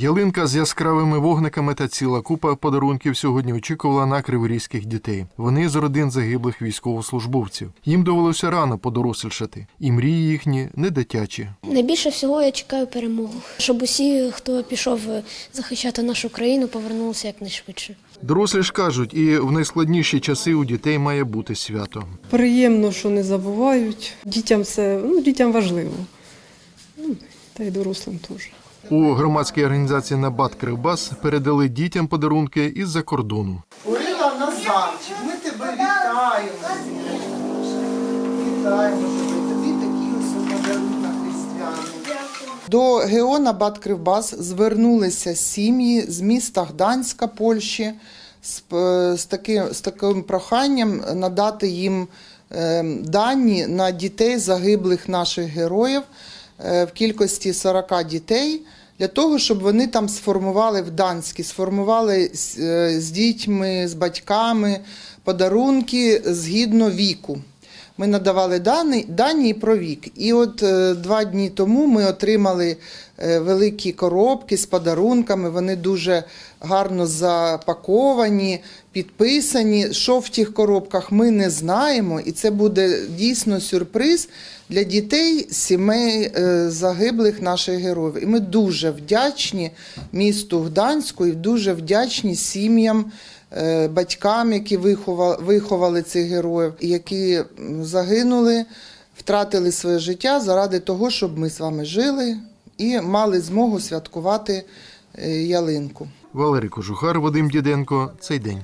Ялинка з яскравими вогниками та ціла купа подарунків сьогодні очікувала на криворізьких дітей. Вони з родин загиблих військовослужбовців. Їм довелося рано подорослішати, і мрії їхні не дитячі. Найбільше всього я чекаю перемогу, щоб усі, хто пішов захищати нашу країну, повернулися якнайшвидше. Дорослі ж кажуть, і в найскладніші часи у дітей має бути свято. Приємно, що не забувають. Дітям це ну, дітям важливо. Ну, та й дорослим теж. У громадській організації Набат Кривбас передали дітям подарунки із-за кордону. Урила Назарчик, ми тебе вітаємо. Вітаємо тебе. Тобі такий ось подарунок різдвяний. До Геона Бат Кривбас звернулися сім'ї з міста Гданська, Польщі, з, п- з, таки, з таким проханням надати їм е, дані на дітей загиблих наших героїв е, в кількості 40 дітей. Для того, щоб вони там сформували в Данській, сформували е, з дітьми, з батьками подарунки згідно віку. Ми надавали дані, дані про вік. І от е, два дні тому ми отримали е, великі коробки з подарунками. Вони дуже гарно запаковані, підписані. Що в тих коробках ми не знаємо, і це буде дійсно сюрприз для дітей сімей е, загиблих наших героїв. І ми дуже вдячні місту Гданську і дуже вдячні сім'ям батькам, які виховали цих героїв, які загинули, втратили своє життя заради того, щоб ми з вами жили і мали змогу святкувати е, ялинку. Валерій Кожухар, Вадим Діденко. Цей день.